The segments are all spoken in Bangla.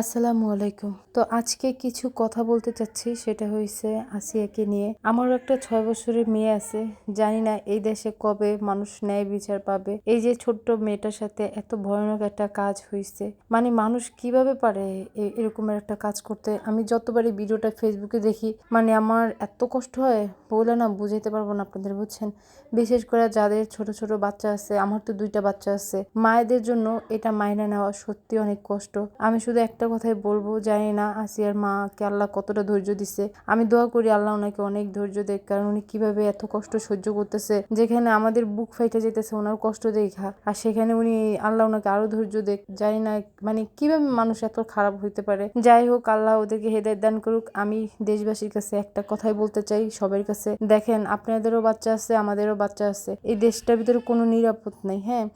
আসসালামু আলাইকুম। তো আজকে কিছু কথা বলতে চাচ্ছি, সেটা হয়েছে আসিয়াকে নিয়ে। আমারও একটা ছয় বছরের মেয়ে আছে, জানি না এই দেশে কবে মানুষ ন্যায় বিচার পাবে। এই যে ছোট্ট মেয়েটার সাথে এত ভয়ানক একটা কাজ হয়েছে মানে মানুষ কীভাবে পারে এরকমের একটা কাজ করতে? আমি যতবারই ভিডিওটা ফেসবুকে দেখি মানে আমার এত কষ্ট হয় বলে না বুঝাইতে পারব না আপনাদের, বুঝছেন? বিশেষ করে যাদের ছোট ছোট বাচ্চা আছে, আমার তো দুইটা বাচ্চা আছে, মায়েদের জন্য এটা মাইনে নেওয়া সত্যি অনেক কষ্ট। আমি শুধু একটা কথাই বলব, জানি না আসিয়ার মাকে আল্লাহ কতটা ধৈর্য দিছে। আমি দোয়া করি আল্লাহ ওনাকে অনেক ধৈর্য দেখ কারণ উনি কীভাবে এত কষ্ট সহ্য করতেছে। যেখানে আমাদের বুক ফাইটে যেতেছে ওনার কষ্ট দেখা, আর সেখানে উনি আল্লাহ ওনাকে আরও ধৈর্য দেখ জানি না মানে কীভাবে মানুষ এত খারাপ হইতে পারে। যাই হোক, আল্লাহ ওদেরকে হেদায়ত দান করুক। আমি দেশবাসীর কাছে একটা কথাই বলতে চাই সবার কাছে। দেখেন, আপনাদেরও বাচ্চা আছে, আমাদেরও বাচ্চা আছে। এই দেশটার ভিতরে কোনো নিরাপদ নাই হ্যাঁ?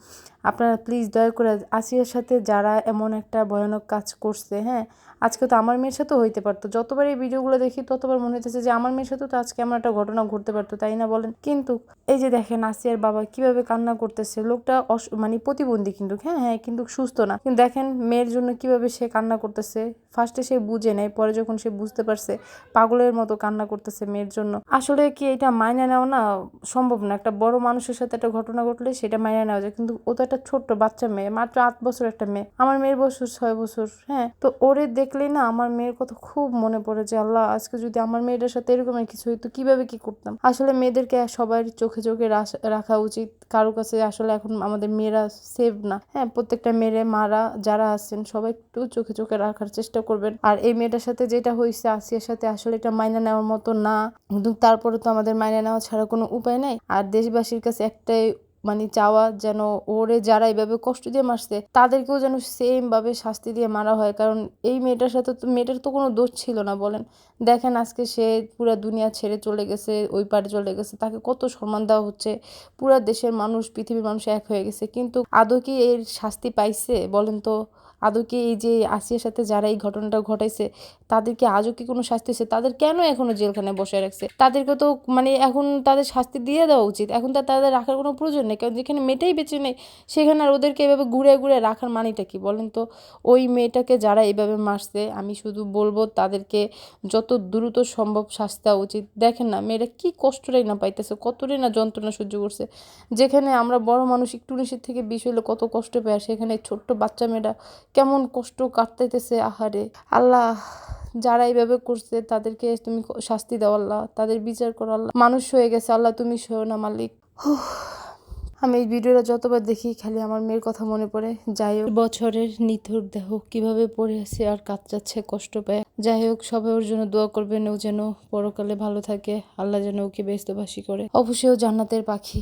আপনারা প্লিজ দয়া করে আসিয়ার সাথে যারা এমন একটা ভয়ানক কাজ করছে হ্যাঁ? আজকে তো আমার মেয়ের সাথেও হইতে পারতো। যতবার এই ভিডিওগুলো দেখি, ততবার মনে হইতেছে যে আমার মেয়ের সাথে তো আজকে এমন একটা ঘটনা ঘটতে পারতো, তাই না বলেন? কিন্তু এই যে দেখেন আসিয়ার বাবা কীভাবে কান্না করতেছে, লোকটা অস- মানে প্রতিবন্ধী কিন্তু হ্যাঁ হ্যাঁ কিন্তু সুস্থ না। কিন্তু দেখেন মেয়ের জন্য কীভাবে সে কান্না করতেছে ফার্স্টে সে বুঝে নেয়, পরে যখন সে বুঝতে পারছে, পাগলের মতো কান্না করতেছে মেয়ের জন্য। আসলে কি এটা মাইনে নেওয়া না সম্ভব না? একটা বড় মানুষের সাথে একটা ঘটনা ঘটলে সেটা মাইনে নেওয়া যায়, কিন্তু ও তো একটা ছোট্ট বাচ্চা মেয়ে, মাত্র আট বছর একটা মেয়ে। আমার মেয়ের বছর ছয় বছর হ্যাঁ। তো ওরে দেখলেই না আমার মেয়ের কথা খুব মনে পড়ে যে, আল্লাহ, আজকে যদি আমার মেয়েটার সাথে এরকম কিছু হইতো, কীভাবে কি করতাম? আসলে মেয়েদেরকে সবার চোখে চোখে রাখা উচিত। কারও কাছে আসলে এখন আমাদের মেয়েরা সেভ না হ্যাঁ। প্রত্যেকটা মেয়েরে, মারা যারা আছেন, সবাই একটু চোখে চোখে রাখার চেষ্টা করবেন। আর এই মেয়েটার সাথে যেটা হয়েছে আসিয়ার সাথে আসলে এটা মাইনা নেওয়ার মতো না। কিন্তু তারপরে তো আমাদের মাইনা নেওয়া ছাড়া কোনো উপায় নাই। আর দেশবাসীর কাছে একটাই মানে চাওয়া যেন ওরে যারা এভাবে কষ্ট দিয়ে মারছে, তাদেরকেও যেন সেমভাবে শাস্তি দিয়ে মারা হয়। কারণ এই মেয়েটার সাথে তো মেয়েটার তো কোনো দোষ ছিল না, বলেন। দেখেন আজকে সে পুরা দুনিয়া ছেড়ে চলে গেছে, ওই পারে চলে গেছে। তাকে কত সম্মান দেওয়া হচ্ছে। পুরা দেশের মানুষ, পৃথিবীর মানুষ এক হয়ে গেছে। কিন্তু আদৌ কি এর শাস্তি পাইছে, বলেন তো? আদৌ কি এই যে আসিয়ার সাথে যারা এই ঘটনাটা ঘটাইছে, তাদেরকে আজও কি কোনো শাস্তি হয়েছে? তাদের কেন এখনও জেলখানায় বসে রাখছে? তাদেরকে তো মানে এখন তাদের শাস্তি দিয়ে দেওয়া উচিত। এখন তো তাদের রাখার কোনো প্রয়োজন নেই, কারণ যেখানে মেয়েটাই বেঁচে নেই, সেখানে আর ওদেরকে এভাবে ঘুরে ঘুরে রাখার মানেটা কি বলেন তো? ওই মেয়েটাকে যারা এভাবে মারছে, আমি শুধু বলব তাদেরকে যত দ্রুত সম্ভব শাস্তি দেওয়া উচিত। দেখেন না, মেয়েরা কি কষ্টটাই না পাইতেছে, কতটাই না যন্ত্রণা সহ্য করছে। যেখানে আমরা বড় মানুষ, একটু নিষেধ থেকে বিষ হইলে কত কষ্ট আর সেখানে ছোট্ট বাচ্চা মেয়েরা কেমন কষ্ট কাটতেছে আহারে। আল্লাহ যারা এইভাবে করছে, তাদেরকে তুমি শাস্তি দাও আল্লাহ, তাদের বিচার করো আল্লাহ। মানুষ হয়ে গেছে, আল্লাহ তুমি সহ না মালিক। আমি এই ভিডিওটা যতবার দেখি, খালি আমার মেয়ের কথা মনে পড়ে। যাই হোক। বছরের নিথুর দেহ কীভাবে পড়ে আছে আর কাতরাচ্ছে কষ্ট পায়। যাই হোক, সবাই ওর জন্য দোয়া করবেন, ও যেন পরকালে ভালো থাকে। আল্লাহ যেন ওকে ব্যস্তবাসী করে। অবশ্যই জান্নাতের পাখি।